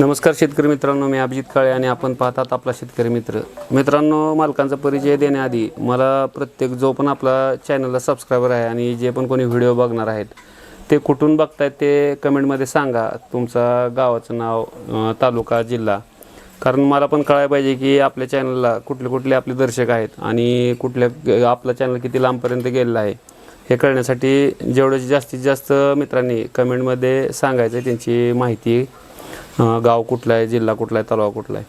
नमस्कार शेतकरी मित्रांनो मी अभिजित काळे आणि आपण पाहतात आपला शेतकरी मित्र. मित्रांनो मालकांचा परिचय देण्याआधी मला प्रत्येक जो पण आपला चॅनलला सबस्क्रायबर आहे आणि जे पण कोणी व्हिडिओ बघणार आहेत ते कुठून बघतायत ते कमेंटमध्ये सांगा. तुमचा गावाचं नाव तालुका जिल्हा. कारण मला पण कळायला पाहिजे की आपल्या चॅनलला कुठले कुठले आपले दर्शक आहेत आणि कुठल्या आपलं चॅनल किती लांबपर्यंत गेलेलं आहे हे कळण्यासाठी जेवढं जास्तीत जास्त मित्रांनी कमेंटमध्ये सांगायचं आहे त्यांची माहिती गाव कुठलं आहे जिल्हा कुठला आहे तालुका कुठला आहे.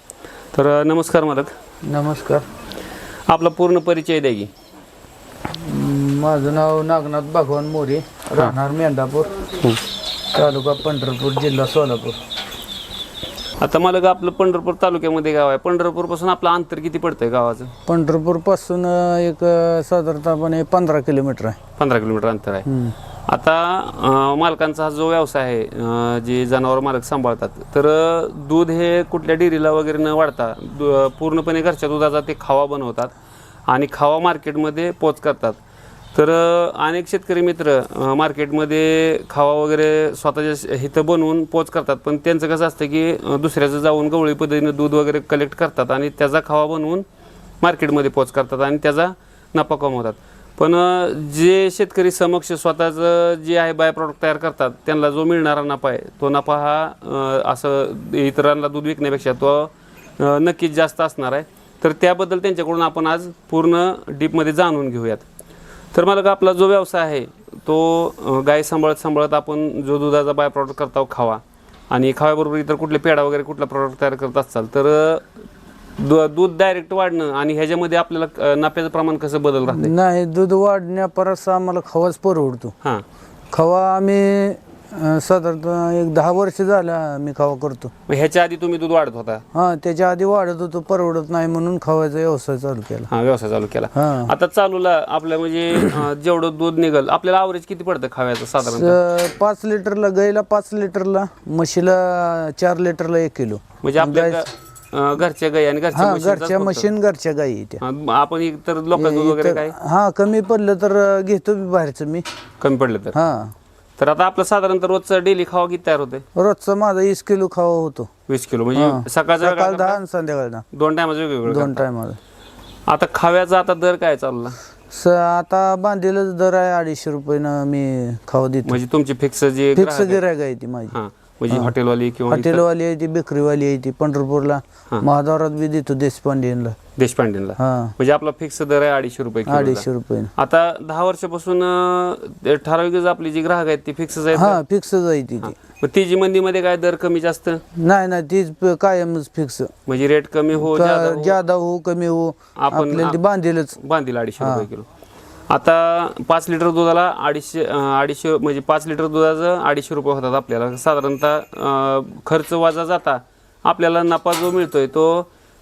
तर नमस्कार मालक. नमस्कार. आपला पूर्ण परिचय द्या की. माझं नाव नागनाथ भगवान मोरे राहणार मेंढापूर तालुका पंढरपूर जिल्हा सोलापूर. आता मालक आपलं पंढरपूर तालुक्यामध्ये गाव आहे. पंढरपूरपासून आपलं अंतर किती पडतंय गावाचं? पंढरपूरपासून एक साधारणतःपणे पंधरा किलोमीटर आहे. पंधरा किलोमीटर अंतर आहे. आता मालकांचा हा जो व्यवसाय आहे जे जनावर मालक सांभाळतात तर दूध हे कुठल्या डेअरीला वगैरे न वाढता दु- पूर्णपणे घरच्या दुधाचा ते खावा बनवतात आणि खावा मार्केटमध्ये पोच करतात. तर अनेक शेतकरी मित्र मार्केटमध्ये खावा वगैरे स्वतःच्या इथं बनवून पोच करतात पण त्यांचं कसं असतं की दुसऱ्याचं जाऊन गवळी पद्धतीनं दूध वगैरे कलेक्ट करतात आणि त्याचा खावा बनवून मार्केटमध्ये पोच करतात आणि त्याचा नफा कमवतात. पण जे शेतकरी समक्ष स्वतःचं जे आहे बाय प्रॉडक्ट तयार करतात त्यांना जो मिळणारा नफा आहे तो नफा हा असं इतरांना दूध विकण्यापेक्षा तो नक्कीच जास्त असणार आहे. तर त्याबद्दल त्यांच्याकडून आपण आज पूर्ण डीपमध्ये जाणून घेऊयात. तर मला आपला जो व्यवसाय आहे तो गाय सांभाळत सांभाळत आपण जो दुधाचा बाय प्रॉडक्ट करता खावा. आणि खाव्याबरोबर इतर कुठले पेढा वगैरे कुठला प्रॉडक्ट तयार करत असाल तर दु- दूध डायरेक्ट वाढणं आणि ह्याच्यामध्ये आपल्याला अ, नफ्याचं प्रमाण कसं बदल राहते नाही दूध वाढण्या परस आम्हाला खवाच परवडतो हां. खवा आम्ही अ, साधारणतः एक दहा वर्ष झाला मी खवा करतो. मग ह्याच्या आधी तुम्ही दूध वाढत होता? हां त्याच्या आधी वाढत होतो परवडत नाही म्हणून खवायचा व्यवसाय चालू केला. हा व्यवसाय चालू केला. हां. आता चालूला आपल्या म्हणजे अं, जेवढं दूध निघल आपल्याला आवरेज किती पडतं खाव्याचं साधारण स- पाच लिटरला गाईला पाच लिटरला म्हशीला चार लिटरला एक किलो. म्हणजे आपल्या ग- घरच्या गाई आणि घरच्या हा म्हशींचाच घरच्या फक्त. मशीन घरच्या त्या. हां, आपण इतर लोक दूध वगैरे काय? हा कमी पडलं तर घेतो मी बाहेरचं मी. कमी पडलं तर? हा. तर आता आपलं साधारणतः रोजचं डेली खावा किती तयार होते रोजचा माझा वीस किलो खावा होतो. वीस किलो म्हणजे सकाळचं सकाळ दहा आणि संध्याकाळ दहा. दोन टायमाचं वेगवेगळं दोन टायमाला आता खाव्याचा आता दर काय चालला? स आता बांधलेलं दर आहे अडीचशे रुपयानं मी खावा देतो. म्हणजे तुमची फिक्स जे फिक्स गिरायक आहे ती माझी. हां. म्हणजे हॉटेलवाली किंवा इतर हॉटेलवाली आहे ती बेकरीवाली आहे ती पंढरपूरला. महाद्वारात बी देतो देशपांडेला. देशपांडेला. हा. म्हणजे आपला फिक्स दर आहे अडीचशे रुपये किलोचा. अडीचशे रुपयानं आता दहा वर्षापासून अं, ते ठराविक आपली जी ग्राहक आहेत ती फिक्सच आहेत हा फिक्सच आहे ती ती. मग ती जी मंदीमध्ये काय दर कमी जास्त? नाही नाही तीच प- कायमच फिक्स म्हणजे रेट कमी हो हो, ज्यादा हो कमी हो. आपण आपल्याला ती बांधेलच. बांधील अडीचशे रुपये किलो. आता पाच लिटर दुधाला अडीचशे अडीचशे म्हणजे पाच लिटर दुधाचं अडीचशे रुपये होतात आपल्याला. साधारणतः खर्च वाजा जाता आपल्याला नफा जो मिळतोय तो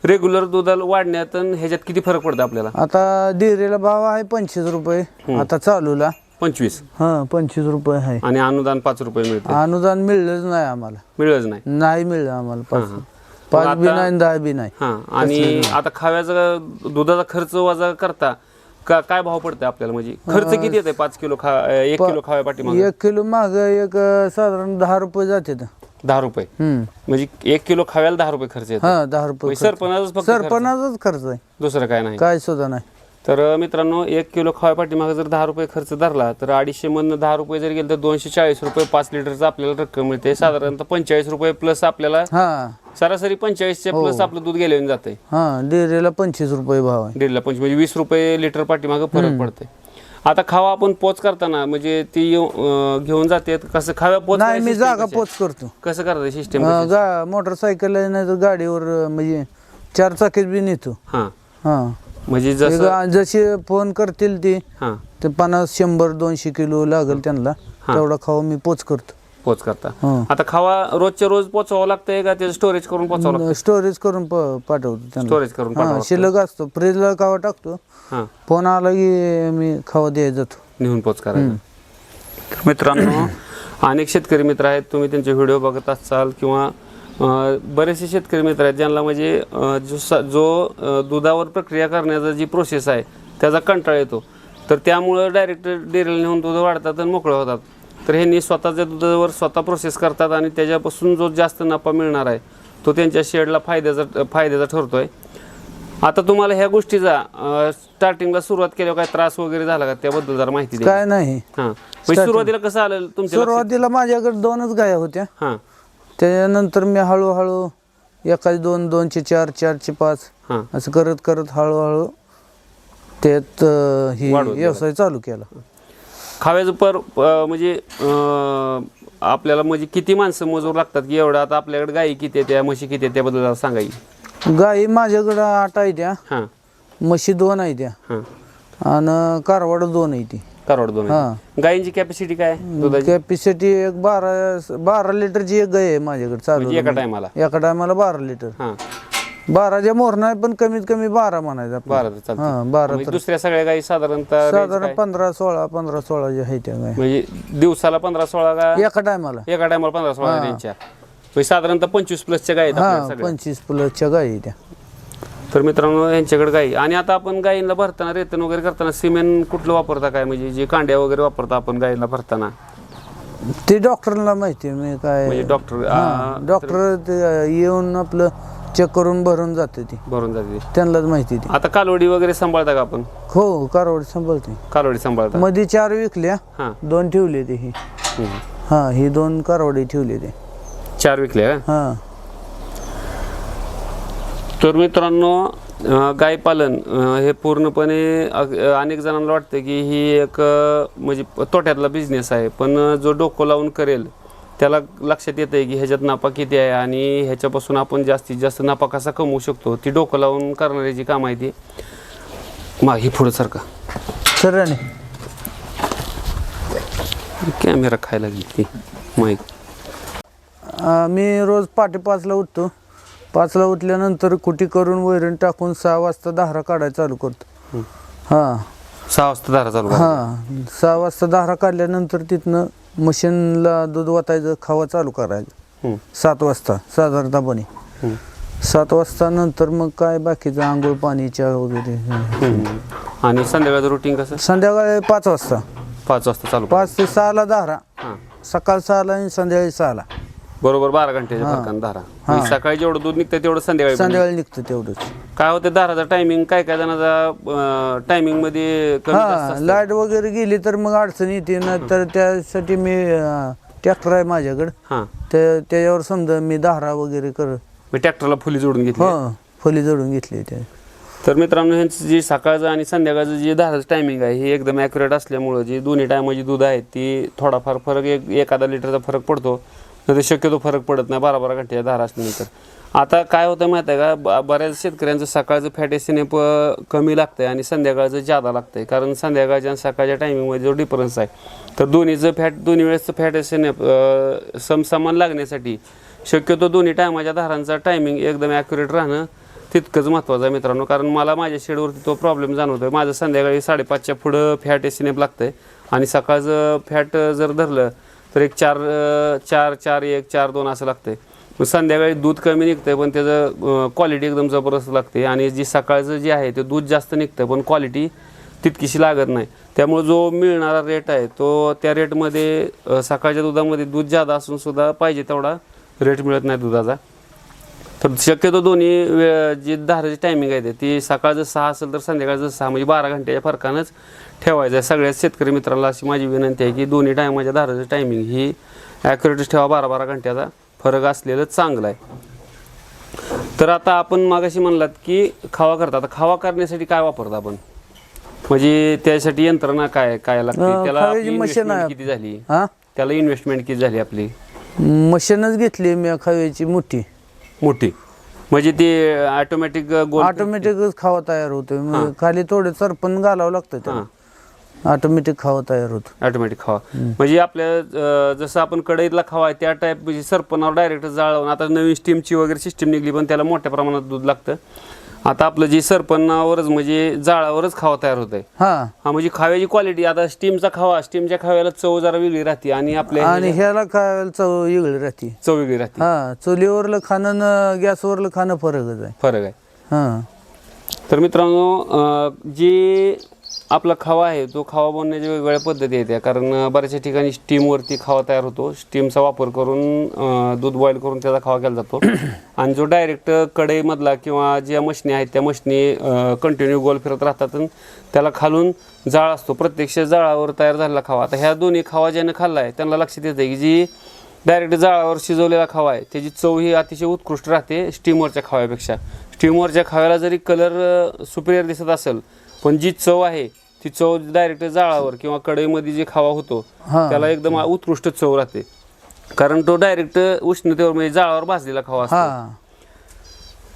रेग्युलर दुधाला वाढण्यात आणि ह्याच्यात किती फरक पडतो आपल्याला? आता डिरेला भाव आहे पंचवीस रुपये आता चालूला. पंचवीस? हा पंचवीस रुपये आहे. आणि अनुदान पाच रुपये मिळते अनुदान मिळलंच नाही आम्हाला. मिळच नाही? नाही मिळलं आम्हाला पाच. पाच बी नाही दहा बी नाही. हा आणि आता खाव्याचा दुधाचा खर्च वजा करता का काय भाव पडतंय आपल्याला? म्हणजे खर्च किती येते पाच किलो खा एक किलो खाव्या पाठी एक किलो माग एक साधारण दहा रुपये जाते दहा रुपये? म्हणजे एक किलो खाव्याला दहा रुपये खर्च येतो हा दहा रुपये म्हणजे सरपणाचाच. सरपणाचाच खर्च आहे. दुसरं काय नाही. काय सुद्धा नाही. तर मित्रांनो एक किलो खाव्या पाठीमागे जर दहा रुपये खर्च धरला तर अडीचशे मधनं दहा रुपये जर गेले तर दोनशे चाळीस रुपये पाच लिटरचं आपल्याला रक्कम मिळते. साधारणतः पंचेचाळीस रुपये प्लस आपल्याला हा. सरासरी पंचेचाळीसच्या प्लस आपलं दूध गेले जाते हा डेअरीला पंचवीस रुपये भाव आहे. दीडला पंचवीस म्हणजे वीस रुपये लिटर पाठीमागं फरक पडते आता खावा आपण पोच करताना म्हणजे ती येऊ- अं, घेऊन जाते कसं खाव्या पोच नाही मी जागा पोच करतो. कसं करतात सिस्टम अं, गा मोटरसायकल नाही तर गाडीवर अं, म्हणजे चार चाकीत बी नेतो. हा. हा. म्हणजे जसं जशी फोन करतील ती हा. ते पन्नास शंभर दोनशे किलो लागेल त्यांना. तेवढा खावा मी पोच करतो. पोच करता. हा. आता खावा रोजच्या रोज पोचावं लागतंय का? त्याचं स्टोरेज करून पोचावं लागतं स्टोरेज करून प- पाठवतो त्यांना. स्टोरेज करून हा पाठवावं शिल्लक असतो. फ्रीजला खावा टाकतो. हा. फोन आला की मी खावा द्यायला जातो. नेऊन पोच करायचं तर मित्रांनो अनेक शेतकरी मित्र आहेत. तुम्ही त्यांचे व्हिडिओ बघत असाल किंवा बरेचसे शेतकरी मित्र आहेत ज्यांना म्हणजे जो जो दुधावर प्रक्रिया करण्याचा जी प्रोसेस आहे त्याचा कंटाळा येतो. तर त्यामुळं डायरेक्ट डेअरीला नेऊन दूध वाढतात आणि मोकळं होतात. तर ह्यांनी स्वतःच्या दुधावर स्वतः प्रोसेस करतात आणि त्याच्यापासून जो जास्त नफा मिळणार आहे तो त्यांच्या शेडला फायद्याचा फायद्याचा ठरतोय. आता तुम्हाला ह्या गोष्टीचा स्टार्टिंगला सुरुवात केल्यावर काय त्रास वगैरे झाला का? त्याबद्दल जरा माहिती काय नाही. हां. म्हणजे सुरुवातीला कसं आलं तुमच्या? सुरुवातीला माझ्याकडे दोनच गाया होत्या. हां. त्याच्यानंतर मी हळूहळू एकाच दोन दोनचे चार चारचे पाच हां. असं करत करत हळूहळू त्यात अं, ही वाढवत. व्यवसाय चालू केला. खाव्याचं पर अं, म्हणजे अं, आपल्याला म्हणजे किती माणसं मजूर लागतात की एवढं? आता आपल्याकडे गाई किती आहे त्या म्हशी किती आहे त्याबद्दल जरा सांगा की. गाई माझ्याकडं आठ आहे त्या. हां. म्हशी दोन आहे त्या. हां. आणि कारवाड दोन आहे ती. कारवाड दोन आहे. गायींची कॅपॅसिटी काय? आहे दुधाची? कॅपॅसिटी एक बारा बारा लिटरची एक गाय आहे माझ्याकडे चालू म्हणजे एका टायमाला? एका टायमाला बारा लिटर हां. बाराच्या मोर नाही पण कमीत कमी बारा म्हणायचं. बारा चालतं हा बारा म्हणजे दुसऱ्या सगळ्या गायी साधारणतः range साधारण काय? पंधरा सोळा पंधरा सोळा जे आहे त्या गाय. म्हणजे दिवसाला पंधरा सोळा का? एका टायमाला. एका टायमाला पंधरा सोळा रेंजच्या म्हणजे साधारणतः पंचवीस प्लसच्या गायी आहेत हा आपल्या सगळ्या. पंचवीस प्लसच्या गाय आहे त्या. तर मित्रांनो यांच्याकडे गाई. आणि आता आपण गायींना भरताना रेतन वगैरे करताना सिमेंट कुठलं वापरता काय? म्हणजे जे कांड्या वगैरे वापरता आपण गायींना भरताना. ते डॉक्टरला माहिती आहे, मी काय म्हणजे डॉक्टर हा, डॉक्टर ते येऊन आपलं चेक करून भरून जाते ती. भरून जाते. त्यांनाच माहिती ती. आता कालवडी वगैरे सांभाळता का आपण? हो कारवाड सांभाळते. कालवडी सांभाळता. मध्ये चार विकल्या हां. दोन ठेवले ते ही. हम्म. हा ही दोन कारवडी ठेवले ते. चार विकले का? हा. तर मित्रांनो अं, गाय पालन अं, हे पूर्णपणे अनेक जणांना वाटतं की ही एक म्हणजे तोट्यातला बिझनेस आहे. पण जो डोकं लावून करेल त्याला लक्षात येतं आहे की ह्याच्यात नफा किती आहे आणि ह्याच्यापासून आपण जास्तीत जास्त नफा कसा कमवू शकतो ती डोकं लावून करणारी जी काम आहे ती. मा ही पुढं सारखा. सर कॅमेरा खायला लागली ती माईक. मी रोज पहाटे पाचला उठतो. पाचला उठल्यानंतर कुटी करून वैरण टाकून सहा वाजता धारा काढायला चालू करतो. हा. सहा वाजता धारा चालू. हा. सहा वाजता धारा काढल्यानंतर तिथनं मशीनला दूध वाटायचं खावा चालू करायचं. सात वाजता साधारणतःपणे सात वाजता नंतर मग काय बाकीचं? आंघोळ पाणी चहा वगैरे. आणि संध्याकाळचं रुटीन कसं? संध्याकाळी पाच वाजता. पाच वाजता चालू पाच ते सहाला धारा. सकाळ सहाला आणि संध्याकाळी सहाला. बरोबर बारा घंटेच्या फरकानं धारा. म्हणजे सकाळी जेवढं दूध निघतं तेवढं संध्याकाळी पण संध्याकाळी निघतं तेवढंच. काय होतं दाराचा टायमिंग काय काय जणांचा टायमिंगमध्ये कमी जास्त हा असतं. लाइट वगैरे गेली तर मग अडचण येते ना तर त्यासाठी मी ट्रॅक्टर आहे माझ्याकडे. हा. त्या त्याच्यावर समजा मी धारा वगैरे कर मी ट्रॅक्टरला फुली जोडून घेतली. हो फुली जोडून घेतली त्या तर मित्रांनो ह्यांचं जे सकाळचं आणि संध्याकाळचं जे धाराचं टायमिंग आहे हे एकदम ॲक्युरेट असल्यामुळं जी दोन्ही टायमाची दूध आहे ती थोडाफार फरक एक एखादा लिटरचा फरक पडतो. नाही तर शक्यतो फरक पडत नाही. बारा बारा घंटे धारा असल्यानंतर आता काय होतं माहिती आहे का? ब- बऱ्याच शेतकऱ्यांचं सकाळचं फॅट एसिनेप कमी लागतंय आणि संध्याकाळचं जादा लागतंय. कारण संध्याकाळच्या आणि सकाळच्या टायमिंगमध्ये जो डिफरन्स आहे तर दोन्हीचं फॅट दोन्ही वेळेसचं फॅट एसिनेप समसमान लागण्यासाठी शक्यतो दोन्ही टायमाच्या धारांचा टायमिंग एकदम ॲक्युरेट राहणं तितकंच महत्त्वाचं आहे मित्रांनो. कारण मला माझ्या शेडवरती तो प्रॉब्लेम जाणवतोय. माझं संध्याकाळी साडेपाचच्या पुढं फॅट एसिनेप लागतंय आणि सकाळचं फॅट जर धरलं तर एक चार चार चार एक चार दोन असं लागतंय. मग संध्याकाळी दूध कमी निघतंय पण त्याचं क्वालिटी एकदम जबरदस्त लागते आणि जी सकाळचं जे आहे ते दूध जास्त निघतं पण क्वालिटी तितकीशी लागत नाही. त्यामुळे जो मिळणारा रेट आहे तो त्या रेटमध्ये सकाळच्या दुधामध्ये दूध जादा असून सुद्धा पाहिजे तेवढा रेट मिळत नाही दुधाचा. तर शक्यतो दोन्ही वेळ जी धाराची टायमिंग आहे ते, ती सकाळचं सहा असेल तर संध्याकाळचं सहा म्हणजे बारा घंट्याच्या फरकानंच ठेवायचं आहे. सगळ्याच शेतकरी मित्रांना अशी माझी विनंती आहे की दोन्ही टायमाच्या धाराचं टायमिंग ही ॲक्युरेटच ठेवा बारा बारा घंट्याचा. फरक असलेलं चांगलं आहे. तर आता आपण मागाशी म्हणलात की खावा करता. आता खावा करण्यासाठी काय वापरता आपण? म्हणजे त्यासाठी यंत्रणा काय काय लागते? त्याला आहे. किती झाली? त्याला इन्व्हेस्टमेंट किती झाली आपली? मशीनच घेतली मी खाव्याची मोठी. मोठी. म्हणजे ती ऑटोमॅटिक ऑटोमॅटिकच खावा तयार मग खाली थोडे सरपण घालावं लागतं त्याला. ऑटोमॅटिक खावा तयार होतो. ऑटोमॅटिक खावा. म्हणजे आपल्या जसं आपण कढईतला खावा आहे त्या टाईप म्हणजे सरपणावर डायरेक्ट जाळवून आता नवीन स्टीमची वगैरे सिस्टीम निघली पण त्याला मोठ्या प्रमाणात दूध लागतं. आता आपलं जे सरपणावरच म्हणजे जाळावरच खावा तयार होत आहे हा. हा म्हणजे खाव्याची क्वालिटी आता स्टीमचा खावा स्टीमच्या खाव्याला चव जरा वेगळी राहते आणि आपल्या आणि ह्याला खायला चव वेगळी राहते. चव वेगळी राहते. हा चुलीवरलं खाणं न गॅसवरलं खाणं फरकच आहे. फरक आहे. हा. तर मित्रांनो अं, जी आपला खावा आहे तो खावा बनवण्याच्या वेगवेगळ्या पद्धती आहेत. कारण बऱ्याचशा ठिकाणी स्टीमवरती खावा तयार होतो. स्टीमचा वापर करून दूध बॉईल करून त्याचा खावा केला जातो. आणि जो डायरेक्ट कढईमधला किंवा ज्या मशनी आहेत त्या मशनी कंटिन्यू गोल फिरत राहतात आणि त्याला खालून जाळ असतो. प्रत्यक्ष जाळावर तयार झालेला खावा. आता ह्या दोन्ही खावा ज्यानं खाल्ला आहे त्यांना लक्षात येतं की जी डायरेक्ट जाळावर शिजवलेला खावा आहे त्याची चव ही अतिशय उत्कृष्ट राहते स्टीमवरच्या खाव्यापेक्षा. स्टीमवरच्या खाव्याला जरी कलर सुपिरियर दिसत असेल पण जी चव आहे ती चव डायरेक्ट जाळावर किंवा कढईमध्ये जे खावा होतो हा. त्याला एकदम उत्कृष्ट चव राहते. कारण तो डायरेक्ट उष्णतेवर म्हणजे जाळावर भाजलेला खावा असतो. हा.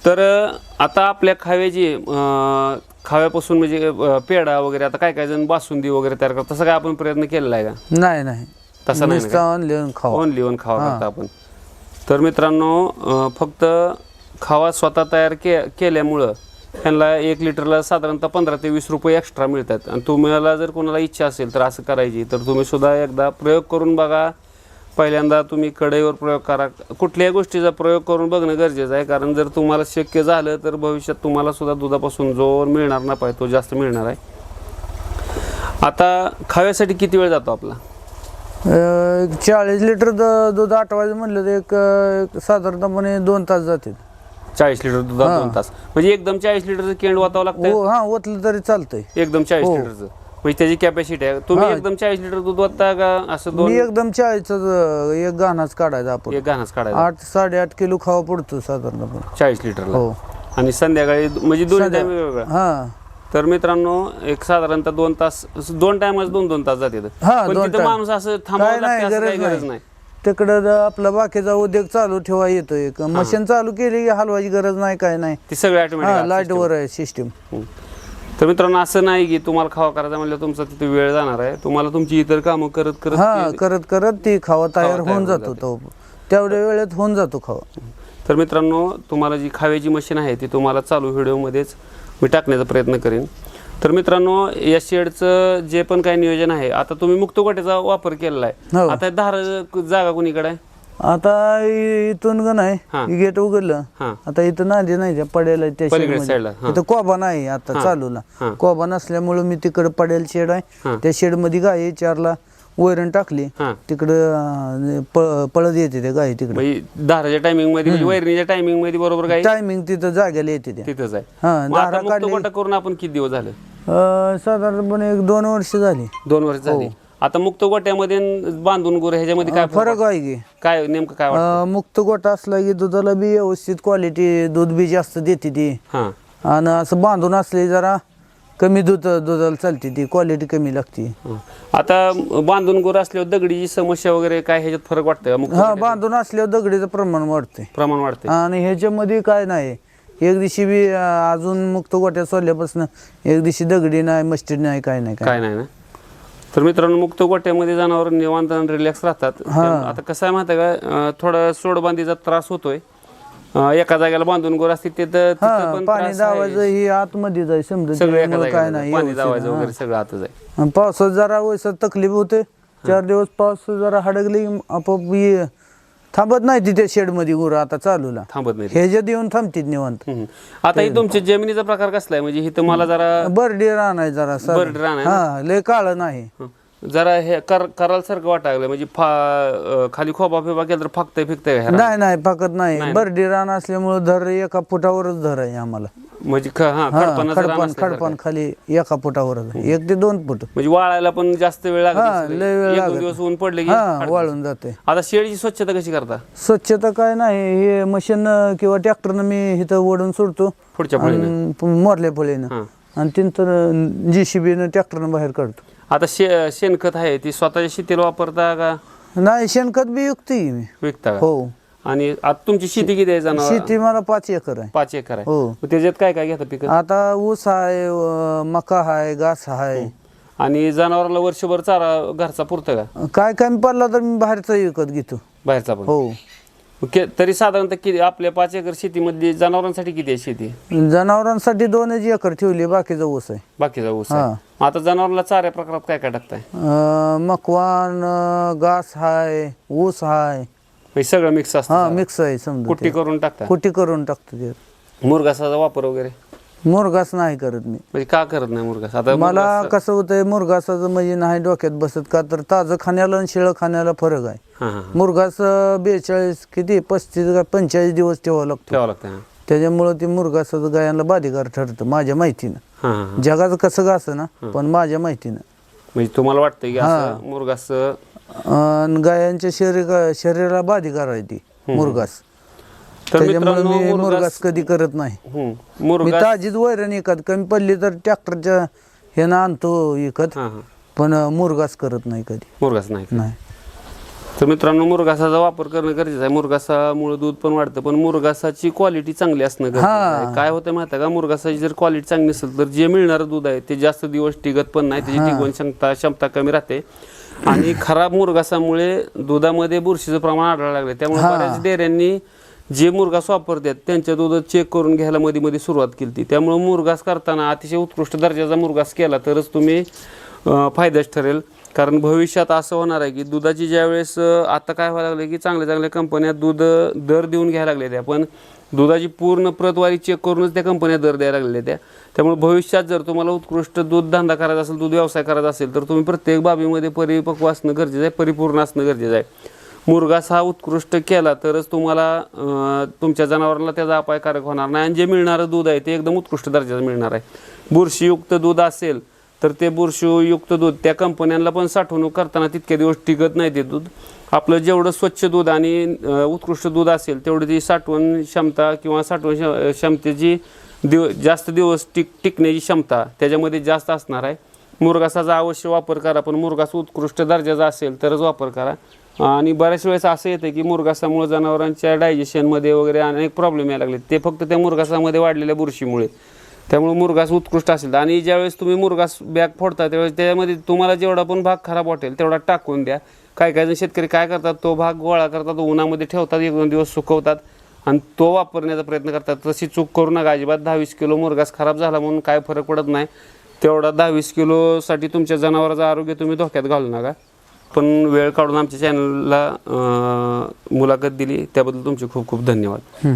तर अ, आता आपल्या खाव्याची अ, खाव्यापासून म्हणजे अ, पेढा वगैरे आता काय काय जण बासुंदी वगैरे तयार करतात तसं काय आपण प्रयत्न केलेला आहे का? नाही नाही. तसं नाही ना नुसतं आणले खावा. ओनली ओन खावा करता आपण. तर मित्रांनो अं, फक्त खावा स्वतः तयार के केल्यामुळं त्यांना एक लिटरला साधारणतः पंधरा ते वीस रुपये एक्स्ट्रा मिळतात. आणि तुम्हाला जर कोणाला इच्छा असेल तर असं करायची. तर तुम्ही सुद्धा एकदा प्रयोग करून बघा. पहिल्यांदा तुम्ही कढईवर प्रयोग करा. कुठल्याही गोष्टीचा प्रयोग करून बघणं गरजेचं आहे. कारण जर तुम्हाला शक्य झालं तर भविष्यात तुम्हाला सुद्धा दुधापासून जो मिळणार ना पाहिजे तो जास्त मिळणार आहे. आता खाव्यासाठी किती वेळ जातो आपला? चाळीस लिटर द- दूध आठवायचं म्हणलं तर एक अं, एक साधारणतपणे दोन तास जातील. चाळीस लिटर दुधात दोन तास. म्हणजे एकदम चाळीस लिटरचं केंड वाचावं लागतं? हो हा ओतलं तरी चालतंय. एकदम चाळीस हो. लिटरचं. म्हणजे त्याची कॅपॅसिटी आहे. तुम्ही हा. एकदम चाळीस लिटर दूध वाटता का असं दोन? मी एकदम चाळीसच एक गाणाच काढायचा आपण. एक घाणच काढायचा. आठ साडेआठ किलो खावा पडतो साधारणपणे. चाळीस लिटरला. हो. आणि संध्याकाळी दु- म्हणजे संध्या- टाइम वेगवेगळा. हा. तर मित्रांनो एक साधारणतः दोन तास दोन टायमाच दोन दोन तास जाते हा, पण दोन तिथं time. माणूस असं थांबावं काय नाही लागतं असं काही गरज गरज नाही. नाही. तिकडं ज- आपला बाकीचा उद्योग चालू ठेवा येतो एक मशीन चालू केली की हलवायची गरज नाही काय नाही. ती सगळी हा ऑटोमॅटिक लाइट वर आहे सिस्टीम तर मित्रांनो असं नाही की तुम्हाला खावा करायचा म्हणलं तुमचा तिथे वेळ जाणार आहे. तुम्हाला तुमची इतर कामं करत करत हा करत करत ती खावा तयार होऊन जातो. तो. तेवढ्या वेळेत होऊन जातो खावा. तर मित्रांनो तुम्हाला जी खाव्याची मशीन आहे ती तुम्हाला चालू व्हिडिओमध्येच मी टाकण्याचा प्रयत्न करेन. तर मित्रांनो या शेडचं जे पण काही नियोजन आहे आता तुम्ही मुक्त गोट्याचा वापर केलेला आहे. हो. आता धार जागा कुणीकडे? आहे आता इ- इथून ग हा. नाही गेट उघडलं. हां. आता इथं नांदी नाही पडेल आहे त्या पलीकडे शेडमध्ये. साईडला, हा. इथं कोबा नाही आता चालूला. कोबा नसल्यामुळं मी तिकडे पडेल शेड हा. आहे त्या शेडमध्ये गाय चारला वैरण टाकली. हां. तिकडं अं, प- पळत येते त्या गाय तिकडे. म्हणजे धाराच्या टायमिंगमध्ये म्हणजे वैरणीच्या टायमिंगमध्ये बरोबर टायमिंग तिथं जाग्याला येते त्या. तिथंच आहे. हा मग आता दारा मुक्त काढली. गोटा करून आपण किती दिवस झालं? अं, साधारणपणे एक दोन वर्ष झाली. दोन वर्ष झाली. आता मुक्त गोट्यामध्ये आणि बांधून गुर ह्याच्यामध्ये काय फरक आहे की. काय नेमकं काय वाटतं? अं, मुक्त गोटा असला की दुधाला बी व्यवस्थित क्वालिटी दूध बी जास्त देते ती. हां. आणि असं बांधून असले जरा कमी दूध दुधाला चालते ती क्वालिटी कमी लागते. हं. आता बांधून गुर असल्यावर दगडीची समस्या वगैरे काय ह्याच्यात फरक वाटतं का मुक्त हा बांधून असल्यावर दगडीचं प्रमाण वाढते प्रमाण वाढते आणि ह्याच्यामध्ये काय नाही. एक दिवशी बी अं, अजून मुक्त गोट्या सोडल्यापासून एक दिवशी दगडी नाही मस्टिड नाही काय नाही काय काय नाही ना? तर मित्रांनो मुक्त गोट्यामध्ये जनावर निवांत आणि रिलॅक्स राहतात. आता कसं आहे माहिती आहे का? अं, थोडा सोडबांधीचा त्रास होतोय. अं, एका जागेला बांधून गोर असते तिथं हा पण पाणी त्रास आहे. दावायचं ही आतमध्ये जाय समजा सगळं एका त्यामुळं काय जागेला नाही पाणी. दावायचं वगैरे सगळं आतच आहे. आणि पावसात जरा वैसा तकलीफ होते. चार दिवस पाऊस जरा हडगली आपोआप ये थांबत नाही तिथे शेडमध्ये गुरं आता चालूला. थांबत नाही ह्याच्यात येऊन थांबतील निवांत. हं. आता ही तुमच्या जमिनीचा प्रकार कसला आहे? म्हणजे इथं मला जरा बर्डी आहे जरा सर. बर्डी रान आहे ना? हा लय काळ नाही. हं. जरा हे कर कराल सारखं वाटायला लागलं म्हणजे फा खाली खोबा फिबा केला तर फाकतंय फिकतंय का? नाही नाही पाकत नाही. बर्डी रान असल्यामुळे धर एका फुटावरच धर आहे आम्हाला. म्हणजे ख- हा हा खडपणाचं रान खडपान असल्यासारखं. खडपान खाली एका फुटावरच. आहे. एक ते दोन फुट. म्हणजे वाळायला पण जास्त वेळ लागत हा. लय वेळ लागत. दिवस ऊन पडले की हा वाळून जाते आता शेळीची स्वच्छता कशी करता? स्वच्छता काय नाही. हे मशीन किंवा ट्रॅक्टरनं मी इथं ओढून सोडतो. पुढच्या फळीनं आणि प- मोरल्या फळीनं हा. आणि तिथं जी सी बीनं ट्रॅक्टरनं बाहेर काढतो. आता शे शेणखत आहे ती स्वतःच्या शेतीला वापरता का? नाही शेणखत बी युक्त मी. विकता का? हो. आणि आता तुमची शेती किती आहे जनावर? शेती मला पाच एकर आहे. पाच एकर आहे. हो. मग त्याच्यात काय काय घेता पिकं? आता ऊस आहे अं, मका आहे घास आहे. आणि जनावराला वर्षभर चारा घरचा पुरतं का? काय कमी पडला तर मी बाहेरचा विकत घेतो. बाहेरचा पण. हो. के- तरी साधारणतः किती आपल्या पाच एकर शेतीमध्ये जनावरांसाठी किती आहे शेती? जनावरांसाठी दोनच एकर ठेवली बाकीचा ऊस आहे. बाकीचा ऊस आहे. मग आता जनावराला चाऱ्या प्रकारात काय काय टाकताय? अं, मकवान अं, घास आहे ऊस आहे म्हणजे सगळं मिक्स असतं. हा मिक्स आहे समजा कुट्टी ते. करून टाकता? कुट्टी करून टाकतो ते. मुरगासाचा वापर वगैरे? मुरगास नाही करत मी. म्हणजे का करत नाही मुरगास आता मला मुरघास- कसं होतंय मुरगासाचं म्हणजे नाही डोक्यात बसत का तर ताजं खाण्याला आणि शिळं खाण्याला फरक आहे. हां हां मुरगास बेचाळीस किती? पस्तीस का पंचेचाळीस दिवस ठेवावं लागतो. ठेवावं लागतं हां. त्याच्यामुळं ते मुरगासाचं गायांना बाधिकार ठरतं माझ्या माहितीनं. हां हां जगाचं कसं ना पण माझ्या माहितीनं. म्हणजे तुम्हाला वाटतं की असं मुरगास अन् गायांच्या शरीर शरीराला बाधिकार आहे ती मुरगास. तर त्याच्यामुळे मित्रांनो मी मुरगास मुरगास कधी करत नाही. मी मुरगास ताजीच वैरण विकत कमी पडली तर ट्रॅक्टरच्या हे ना आणतो विकत हां हां. पण अं, मुरगास करत नाही कधी. मुरगास नाही नाही. तर मित्रांनो मुरगासाचा वापर करणं गरजेचं आहे. मुरगासामुळे दूध पण वाढतं पण मुरगासाची क्वालिटी चांगली असणं गरजेचं आहे. काय होतं माहिती आहे का? मुरगासाची जर क्वालिटी चांगली नसेल तर जे मिळणारं दूध आहे ते जास्त दिवस टिकत पण नाही त्याची टिकवण क्षमता क्षमता कमी राहते. आणि खराब मुरगासामुळे दुधामध्ये बुरशीचं प्रमाण आढळायला लागले त्यामुळे बऱ्याच डेअऱ्यांनी जे मुरगास वापरतात त्यांच्या दूध चेक करून घ्यायला मध्ये मध्ये सुरुवात केली त्यामुळे मुरगास करताना अतिशय उत्कृष्ट दर्जाचा मुरगास केला तरच तुम्ही अं, फायद्याच ठरेल. कारण भविष्यात असं होणार आहे की दुधाची ज्यावेळेस वेळेस आता काय व्हायला लागलं की चांगल्या चांगल्या कंपन्या दूध दर देऊन घ्यायला लागल्या त्या पण दुधाची पूर्ण प्रतवारी चेक करूनच त्या कंपन्या दर द्यायला लागल्या त्या त्यामुळे भविष्यात जर तुम्हाला उत्कृष्ट दूध धंदा करायचा असेल दूध व्यवसाय करायचा असेल तर तुम्ही प्रत्येक बाबीमध्ये परिपक्व असणं गरजेचं आहे परिपूर्ण असणं गरजेचं आहे. मुरगास हा उत्कृष्ट केला तरच तुम्हाला तुमच्या जनावरांना त्याचा अपायकारक होणार नाही. आणि जे मिळणारं दूध आहे ते एकदम उत्कृष्ट दर्जाचं मिळणार आहे. बुरशीयुक्त दूध असेल तर ते बुरशीयुक्त दूध त्या कंपन्यांना पण साठवणूक करताना तितके दिवस टिकत नाही ते दूध. आपलं जेवढं स्वच्छ दूध आणि उत्कृष्ट दूध असेल तेवढी ती साठवण क्षमता किंवा साठवण क्ष- क्षमतेची दिव जास्त दिवस टिक टिकण्याची क्षमता त्याच्यामध्ये जास्त असणार आहे. मुरगासाचा अवश्य वापर करा पण मुरगास उत्कृष्ट दर्जाचा असेल तरच वापर करा. आणि बऱ्याच वेळेस असं येतं की मुरगासामुळे जनावरांच्या डायजेशनमध्ये वगैरे अनेक प्रॉब्लेम यायला लागले ते फक्त त्या मुरगासामध्ये वाढलेल्या बुरशीमुळे. त्यामुळे मुरगास उत्कृष्ट असेल. आणि ज्यावेळेस तुम्ही मुरगास बॅग फोडता त्यावेळेस त्यामध्ये तुम्हाला जेवढा पण भाग खराब वाटेल तेवढा टाकून द्या. काही काही जण शेतकरी काय करतात तो भाग गोळा करतात उन्हामध्ये ठेवतात एक दोन दिवस सुकवतात आणि तो वापरण्याचा प्रयत्न करतात. तशी चूक करू नका. अजिबात दहावीस किलो मुरगास खराब झाला म्हणून काय फरक पडत नाही. तेवढा दहावीस किलोसाठी तुमच्या जनावराचं आरोग्य तुम्ही धोक्यात घालू नका. पण वेळ काढून आमच्या चॅनलला मुलाखत दिली. त्याबद्दल तुमचे खूप खूप धन्यवाद.